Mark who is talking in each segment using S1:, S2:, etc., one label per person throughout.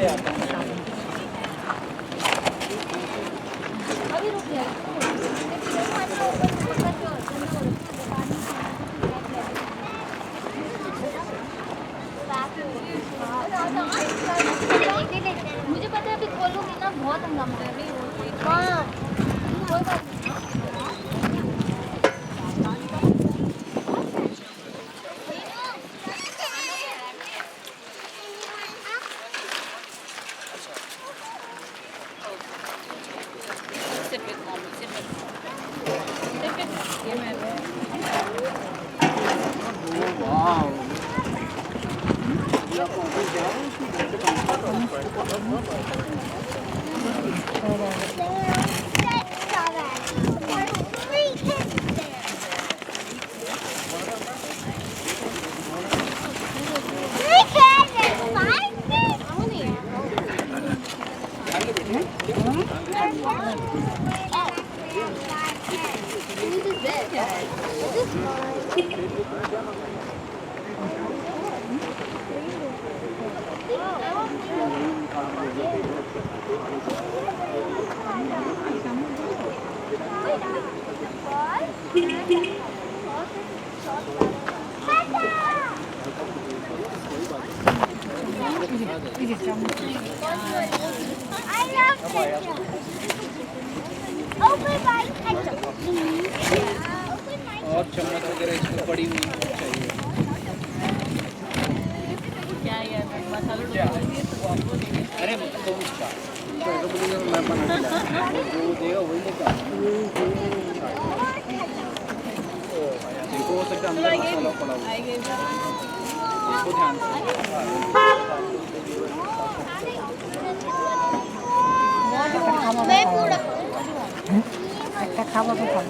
S1: de acá. I love ketchup.
S2: चम्मच वगैरह इसमें पड़ी हुई चाहिए अरे तो उसका तो बोलेंगे मैं बना के लाऊंगा। जो देगा वही लेकर देखो हो सकता है अंदर मसाला पड़ा हुआ है। देखो ध्यान से
S1: मैं पूरा
S3: একটা খাবো তো খাবো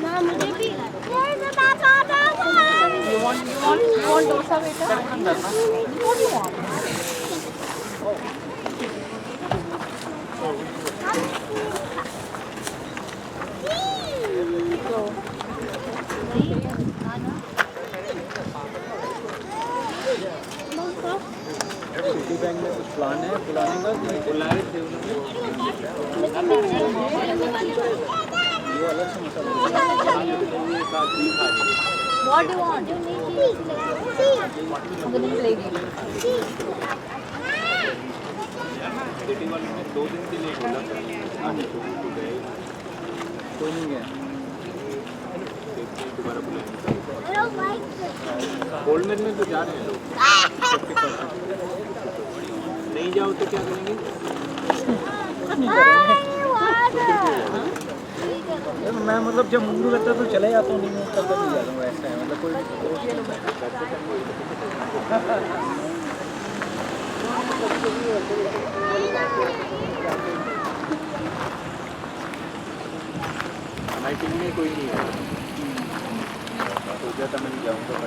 S1: ना मुझे भी मुझे पापा पापा
S3: You want, you want, you want dosa beta? What do you want?
S2: Citibank में कुछ प्लान है बुलाने का कि बुलाए थे उन्होंने ये अलग से मसाला ये काजू खा रही
S3: What do you want? Okay, then play game.
S2: दो दिन के लिए बोला था तो गए कोई नहीं गया दोबारा बुलाएँगे
S1: I don't like this.
S2: Goldman में तो जा रहे हैं लोग नहीं जाओ तो क्या करेंगे मैं मतलब जब मुंडू करता तो चले जाता हूँ, नहीं मैं करता ऐसा है मतलब कोई में कोई नहीं है सोचा मैं जाऊँगा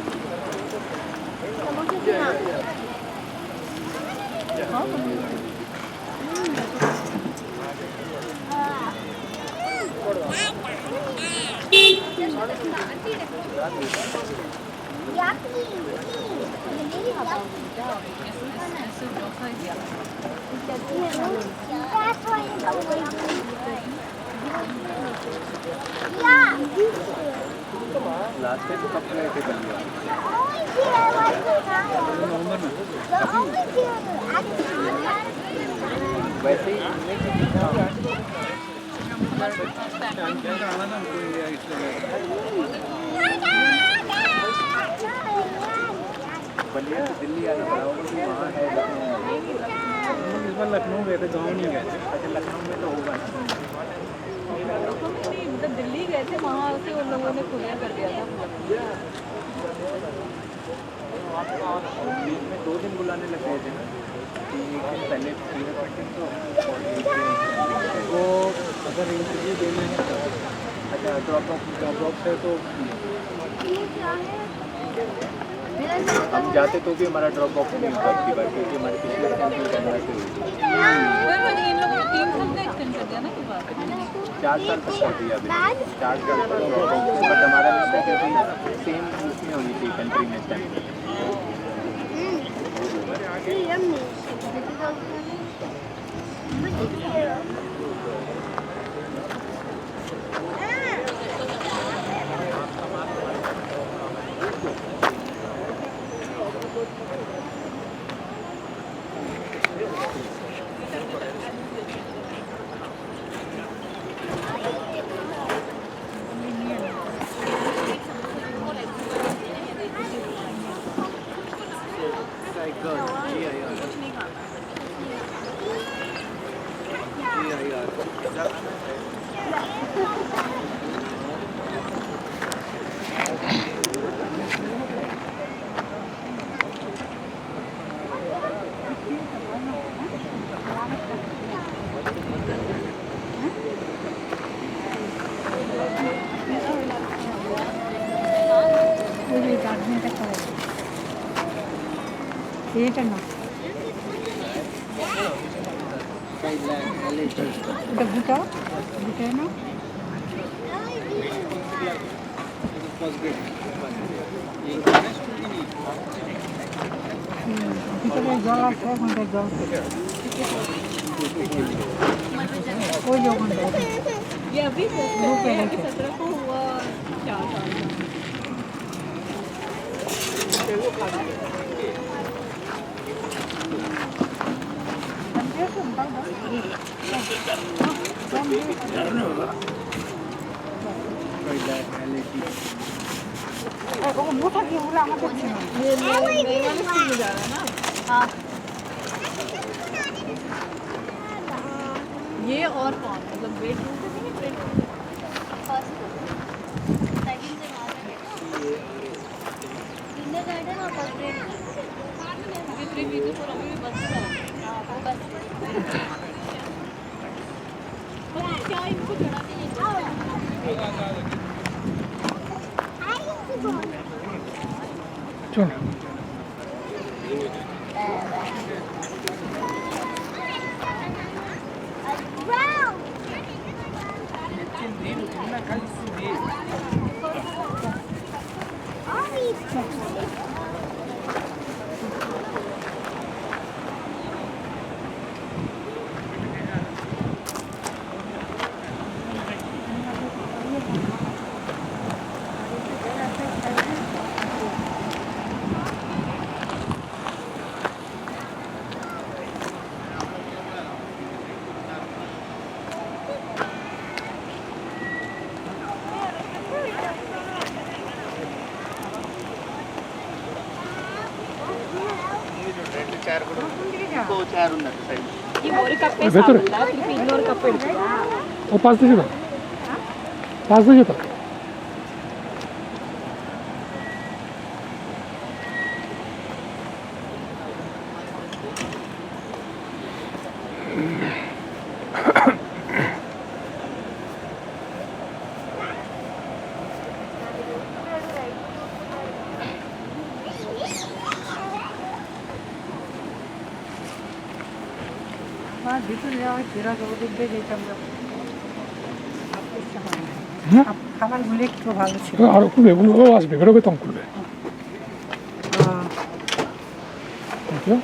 S2: टाइम तो कब गए थे बंगला नवंबर में वैसे ही
S4: आना था हमको इंडिया इसलिए दिल्ली है लखनऊ गए थे गाँव नहीं गए थे अच्छा लखनऊ में तो होगा
S3: मतलब दिल्ली गए थे वहाँ से उन लोगों ने खुलिया कर दिया था
S4: बीच में दो दिन बुलाने लग गए थे ना एक दिन पहले तो वो अगर इंटरव्यू देना है तो अच्छा ड्रॉप ऑफ़ ड्रॉप ऑफ़ है तो हम जाते तो भी हमारा ड्रॉप ऑफ़ नहीं होता की बार क्योंकि हमारे पिछले है चार साल तक कर दिया अभी। चार साल तक ड्रॉप ऑफ़ बट हमारा मिस्टेक है कि सेम उसमें होनी चाहिए कंट्री में स्टैंड
S5: పెట్టండి ఇక గుట గుటేనా ভিতরে জল আছে ওখানটায় জল ওই যে ওখানটায় রূপে রেখে Thank you.
S3: ये नए नए वाले स्कूल में जा रहा है ना हाँ ये और कौन मतलब ग्रेड टू से नहीं ग्रेड टू क्योंकि थ्री बी टू फोर अभी भी 빚을 내가 길어서 어딘데
S5: 있다고. 응? 가만 굴리 그거 발로 치고 알아. 굴레 굴레
S6: 와서 왜 그러겠다
S5: 굴레. 아
S7: 그죠?